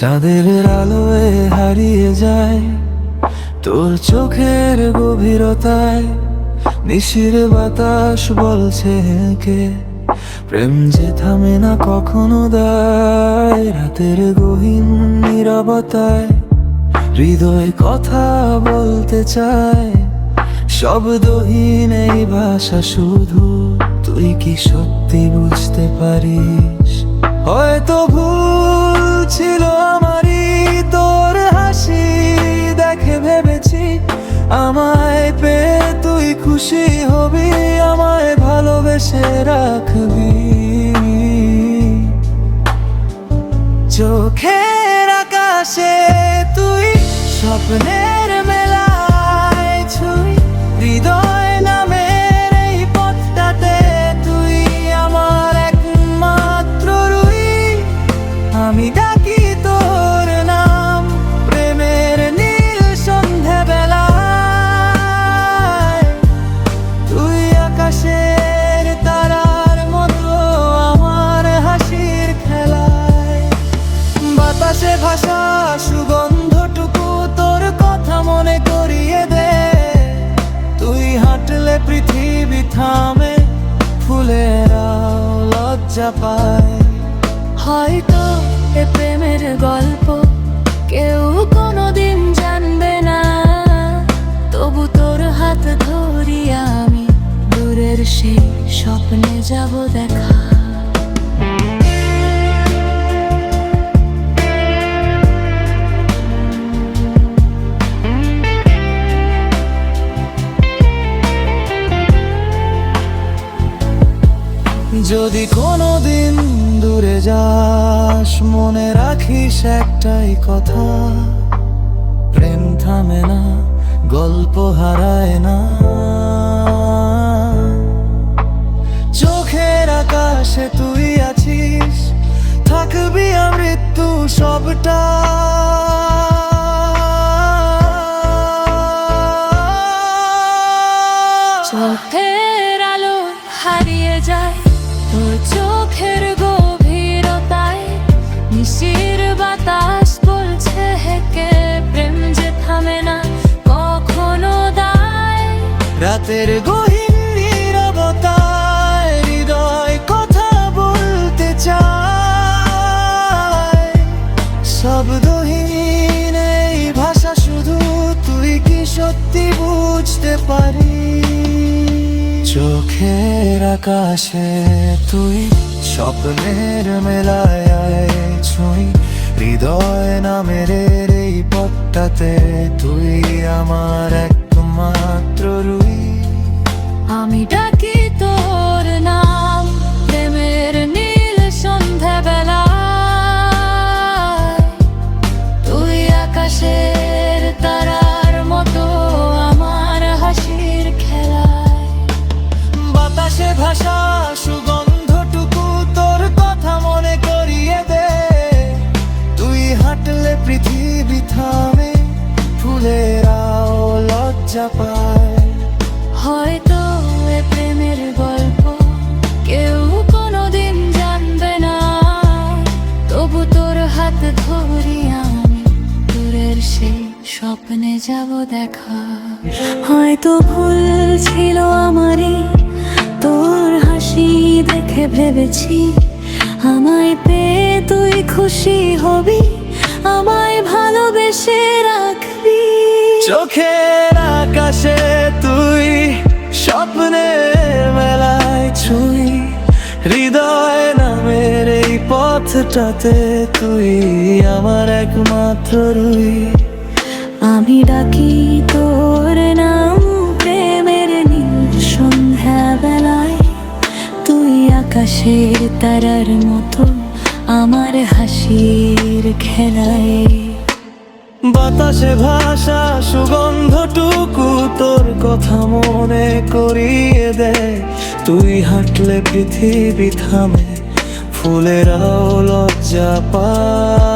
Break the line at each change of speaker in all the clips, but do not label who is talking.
চাঁদের আলোয় হারিয়ে যায় তোর চোখের গভীরতায়। নিশির বাতাস বলছে কে? প্রেম যে থামে না কখনো দায়। রাতের গহীন নীরবতায় হৃদয় কথা বলতে চায়। শব্দহীন এই ভাষা শুধু তুই কি সত্যি বুঝতে পারিস? হয়তো ভুল ছিল আমারই তোর হাসি, দেখে ভেবেছি আমায় পে, তুই খুশি হবি, আমায় ভালোবেসে রাখবি। চোখের আকাশে তুই স্বপ্নের ভাষা সুগন্ধটুকু তোর কথা মনে করিয়ে দে। তুই হাঁটলে পৃথিবী লজ্জা
হয়তো এ প্রেমের গল্প কেউ কোনোদিন জানবে না। তবু তোর হাত ধরি আমি দূরের সেই স্বপ্নে যাব দেখা।
যদি কোনোদিন দূরে যাস, মনে রাখিস একটাই কথা। প্রেম থামে না, গল্প হারায় না। চোখের আকাশে তুই আছিস, থাকবি মৃত্যু সবটা।
চোখের
রাতের গহীন নীরবতায় হৃদয় কথা বলতে চায়। শব্দহীন এই ভাষা শুধু তুই কি সত্যি বুঝতে পারি চোখের আকাশে তুই স্বপ্নের মেলায় ছুঁই। হৃদয় নামের এই পথটাতে তুই আমার একমাত্র
হয়তো প্রেমের গল্প কেউ কোনোদিন জানবে না। তবু তোর হাত ধরি আমি, দূরের সেই স্বপ্নে যাব দেখা। হয়তো ভুল ছিল আমারই, তোর হাসি দেখে ভেবেছি। আমায় পেয়ে তুই খুশি হবি, আমায় ভালোবেসে রাখবি
চোখের আকাশে তুই স্বপ্নের মেলায় ছুঁই। হৃদয় নামের এই পথটাতে তুই আমার একমাত্র রুই।
আমি ডাকি তোর নাম প্রেমের নীল সন্ধ্যা বেলায়। তুই আকাশের তারার মতো আমার হাসির খেলায়।
বাতাসে ভাষা সুগন্ধটুকু তোর কথা মনে করিয়ে দে। তুই হাঁটলে পৃথিবী থামে ফুলেরাও লজ্জা পায়।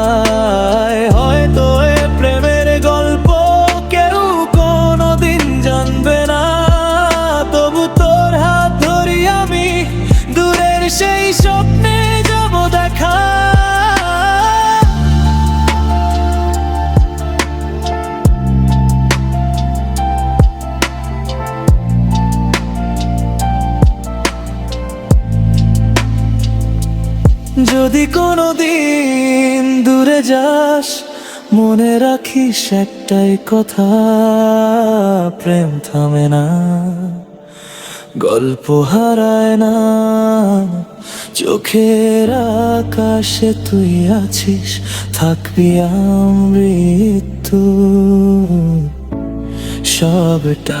যদি কোনো দিন দূরে যাস, মনে রাখিস একটাই কথা, প্রেম থামে না, গল্প হারায় না, চোখের আকাশে তুই আছিস, থাকবি আমৃত্যু, সবটা।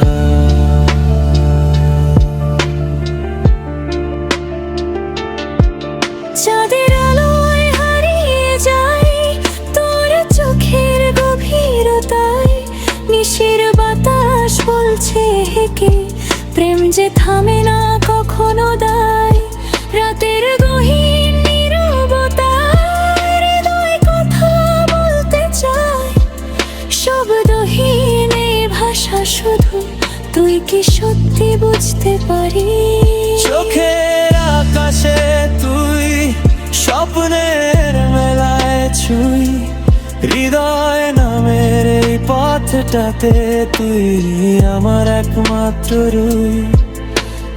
যে থামে না কখনো দায়। রাতের গহীন নীরবতায় হৃদয় কথা বলতে চায়। শব্দহীন এই ভাষা শুধু তুই কি সত্যি বুঝতে পারিস?
চোখের আকাশে তুই, স্বপ্নের মেলায় ছুই। হৃদয় নামের এই পথটাতে তুই, আমার একমাত্র রুই।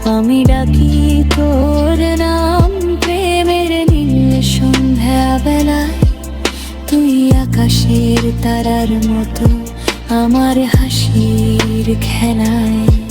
আমি ডাকি তোর নাম, প্রেমের নীল সন্ধ্যা বেলায় তুই আকাশের তারার মতো আমার হাসির খেলায়।